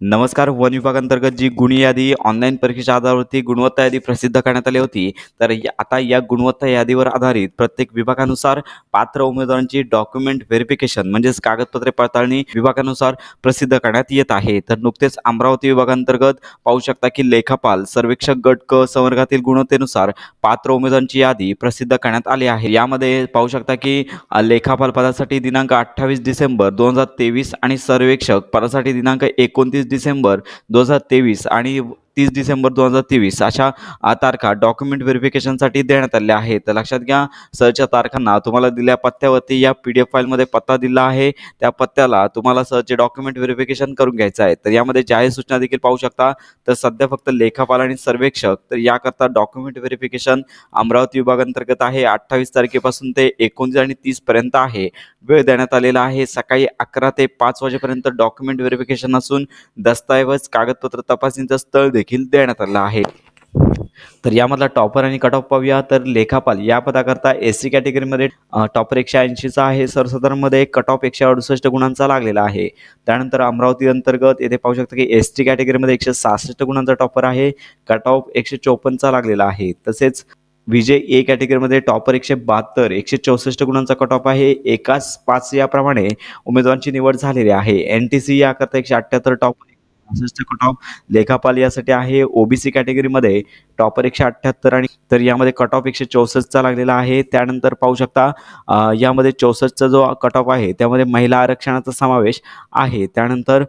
नमस्कार वन विभागांतर्गत जी गुणी यादी ऑनलाईन परीक्षेच्या आधारावरती गुणवत्ता यादी प्रसिद्ध करण्यात आली होती तर आता या गुणवत्ता यादीवर आधारित प्रत्येक विभागानुसार पात्र उमेदवारांची डॉक्युमेंट व्हेरिफिकेशन म्हणजेच कागदपत्रे पडताळणी विभागानुसार प्रसिद्ध करण्यात येत आहे. तर नुकतेच अमरावती विभागांतर्गत पाहू शकता की लेखापाल सर्वेक्षक गट क संवर्गातील गुणवत्तेनुसार पात्र उमेदवारांची यादी प्रसिद्ध करण्यात आली आहे. यामध्ये पाहू शकता की लेखापाल पदासाठी दिनांक अठ्ठावीस डिसेंबर दोन हजार तेवीस आणि सर्वेक्षक पदासाठी दिनांक एकोणतीस डिसेंबर दोन हजार तेवीस आणि तीस डिसेंबर दोन हजार तेवीस अशा तारखा डॉक्युमेंट व्हेरिफिकेशनसाठी देण्यात आल्या आहेत. तर लक्षात घ्या सरच्या तारखांना तुम्हाला दिल्या पत्त्यावरती या पी डी एफ फाईलमध्ये पत्ता दिला आहे. त्या पत्त्याला तुम्हाला सरचे डॉक्युमेंट व्हेरिफिकेशन करून घ्यायचं आहे. तर यामध्ये जाहीर सूचना देखील पाहू शकता. तर सध्या फक्त लेखापाल आणि सर्वेक्षक तर याकरता डॉक्युमेंट व्हेरिफिकेशन अमरावती विभागांतर्गत आहे. अठ्ठावीस तारखेपासून ते एकोणतीस आणि तीसपर्यंत आहे. वेळ देण्यात आलेला आहे. सकाळी अकरा ते पाच वाजेपर्यंत डॉक्युमेंट व्हेरिफिकेशन असून दस्तऐवज कागदपत्र तपासणीचं स्थळ देखील देण्यात आलं आहे. तर यामधला टॉपर आणि कट ऑफ पाहूया. तर लेखापाल या पदाकरता एस सी कॅटेगरीमध्ये टॉपर एकशे ऐंशीचा आहे. सर्वसाधारणमध्ये कट ऑफ एकशे अडुसष्ट गुणांचा लागलेला आहे. त्यानंतर अमरावती अंतर्गत येथे पाहू शकता की एस टी कॅटेगरीमध्ये एकशे सहासष्ट गुणांचा टॉपर आहे. कट ऑफ एकशे चोपन्नचा लागलेला आहे. तसेच विजय ए कॅटेगरीमध्ये टॉपर एकशे बहात्तर एकशे चौसष्ट गुणांचा कट ऑफ आहे. एकाच पाच याप्रमाणे उमेदवारांची निवड झालेली आहे. एन टी सी याकरता एकशे अठ्ठ्याहत्तर टॉपर कट ऑफ लेखापाल यासाठी आहे. ओबीसी कॅटेगरीमध्ये टॉपर एकशे अठ्ठ्याहत्तर आणि तर यामध्ये कट ऑफ एकशे चौसष्टचा लागलेला आहे. त्यानंतर पाहू शकता यामध्ये चौसष्टचा जो कट ऑफ आहे त्यामध्ये महिला आरक्षणाचा समावेश आहे. त्यानंतर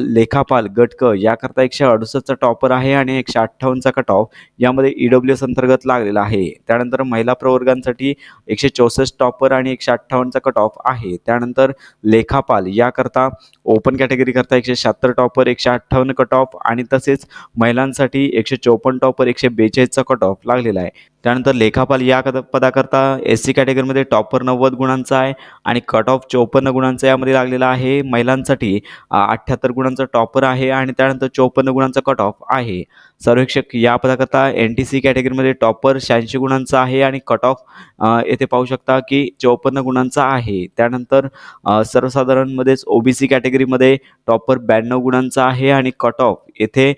लेखापाल गटक याकरता एकशे अडुसष्टचा टॉपर आहे आणि एकशे अठ्ठावन्नचा कट ऑफ यामध्ये ई डब्ल्यू एस अंतर्गत लागलेला आहे. त्यानंतर महिला प्रवर्गांसाठी एकशे चौसष्ट टॉपर आणि एकशे अठ्ठावन्नचा कट ऑफ आहे. त्यानंतर लेखापाल याकरता ओपन कॅटेगरी करता एकशे शहात्तर टॉपर एकशे अठ्ठावन्न कट ऑफ आणि तसेच महिलांसाठी एकशे चौपन्न टॉपर एकशे बेचाळीसचा कट ऑफ लागलेला आहे. त्यानंतर लेखापाल या कद पदाकरता एस सी कॅटेगरीमध्ये टॉपर नव्वद गुणांचा आहे आणि कट ऑफ चौपन्न गुणांचा यामध्ये लागलेला आहे. महिलांसाठी अठ्ठ्याहत्तर गुणांचा टॉपर आहे आणि त्यानंतर चौपन्न गुणांचा कट ऑफ आहे. सर्वेक्षक या पदाकरता एन टी सी कॅटेगरीमध्ये टॉपर शहाऐंशी गुणांचा आहे आणि कट ऑफ येथे पाहू शकता की चौपन्न गुणांचा आहे. त्यानंतर सर्वसाधारणमध्येच ओ बी सी कॅटेगरीमध्ये टॉपर ब्याण्णव गुणांचा आहे आणि कट ऑफ येथे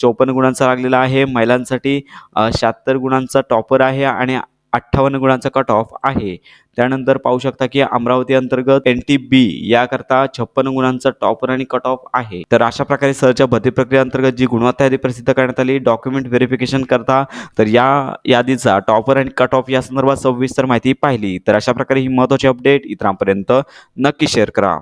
चौपन्न गुणांचा लागलेला आहे. महिलांसाठी शहात्तर गुणांचा टॉपर आहे आणि अठ्ठावन्न गुणांचा कट ऑफ आहे. त्यानंतर पाहू शकता की अमरावती अंतर्गत एन टी बी याकरता छप्पन्न गुणांचा टॉपर आणि कट ऑफ आहे. तर अशा प्रकारे सरच्या भरती प्रक्रिया अंतर्गत जी गुणवत्ता यादी प्रसिद्ध करण्यात आली डॉक्युमेंट व्हेरिफिकेशन करता तर या यादीचा टॉपर आणि कट ऑफ या संदर्भात सविस्तर माहिती पाहिली. तर अशा प्रकारे ही महत्त्वाची अपडेट इतरांपर्यंत नक्की शेअर करा.